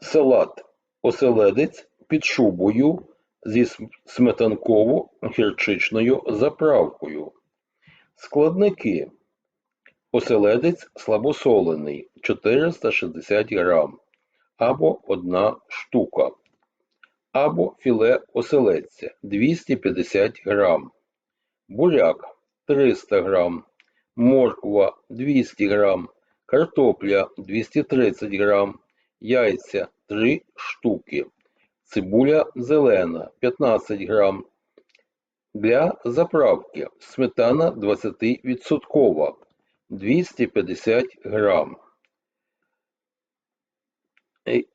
Салат оселедець під шубою зі сметанково-гірчичною заправкою. Складники. Оселедець слабосолений 460 г або 1 штука. Або філе оселедця 250 г. Буряк 300 г. Морква 200 г. Картопля 230 г. Яйця 3 штуки. Цибуля зелена 15 г. Для заправки сметана 20% 250 г.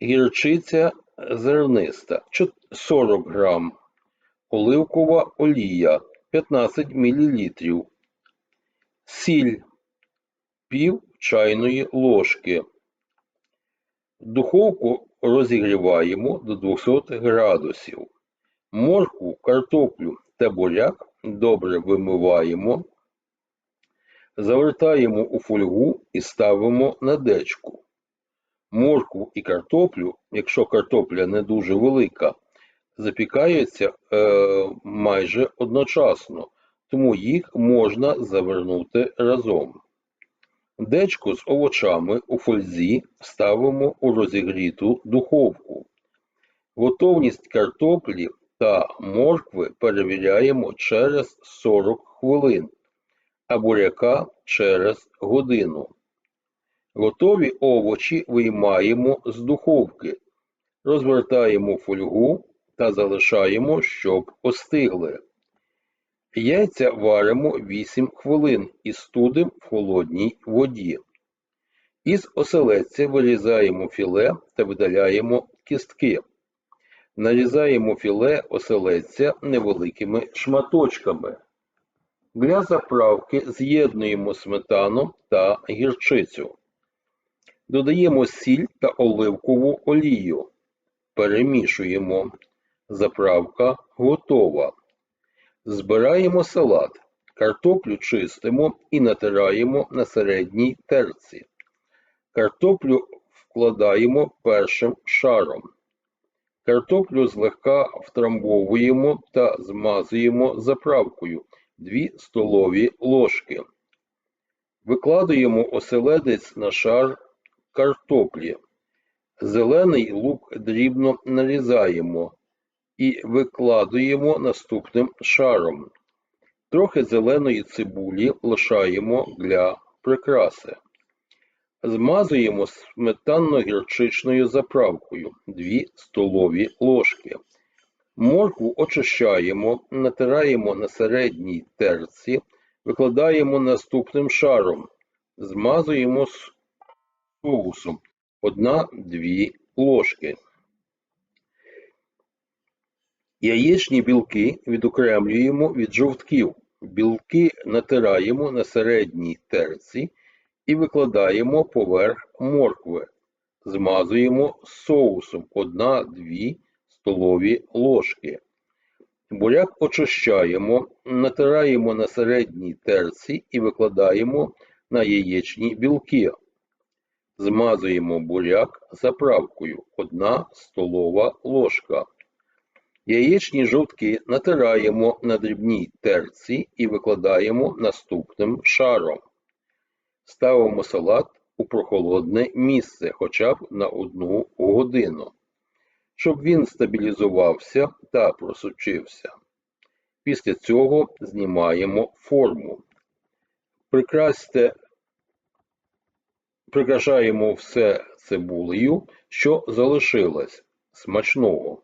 Гірчиця зерниста 40 г. Оливкова олія 15 мл. Сіль пів чайної ложки. Духовку розігріваємо до 200 градусів. Моркву, картоплю та буряк добре вимиваємо, завертаємо у фольгу і ставимо на дечку. Моркву і картоплю, якщо картопля не дуже велика, запікаються е, майже одночасно, тому їх можна завернути разом. Дечку з овочами у фользі ставимо у розігріту духовку. Готовність картоплі та моркви перевіряємо через 40 хвилин, а буряка через годину. Готові овочі виймаємо з духовки, розвертаємо фольгу та залишаємо, щоб остигли. Яйця варимо 8 хвилин і студим в холодній воді. Із оселедця вирізаємо філе та видаляємо кістки. Нарізаємо філе оселедця невеликими шматочками. Для заправки з'єднуємо сметану та гірчицю. Додаємо сіль та оливкову олію. Перемішуємо. Заправка готова. Збираємо салат. Картоплю чистимо і натираємо на середній терці. Картоплю вкладаємо першим шаром. Картоплю злегка втрамбовуємо та змазуємо заправкою 2 столові ложки. Викладаємо оселедець на шар картоплі. Зелений лук дрібно нарізаємо і викладаємо наступним шаром. Трохи зеленої цибулі лишаємо для прикраси. Змазуємо сметанно-гірчичною заправкою 2 столові ложки. Моркву очищаємо, натираємо на середній терці, викладаємо наступним шаром, змазуємо соусом 1-2 ложки. Яєчні білки відокремлюємо від жовтків. Білки натираємо на середній терці і викладаємо поверх моркви. Змазуємо соусом 1-2 столові ложки. Буряк очищаємо, натираємо на середній терці і викладаємо на яєчні білки. Змазуємо буряк заправкою 1 столова ложка. Яєчні жовтки натираємо на дрібній терці і викладаємо наступним шаром. Ставимо салат у прохолодне місце хоча б на 1 годину, щоб він стабілізувався та просочився. Після цього знімаємо форму. Прикрасьте, прикрашаємо все цибулею, що залишилось. Смачного!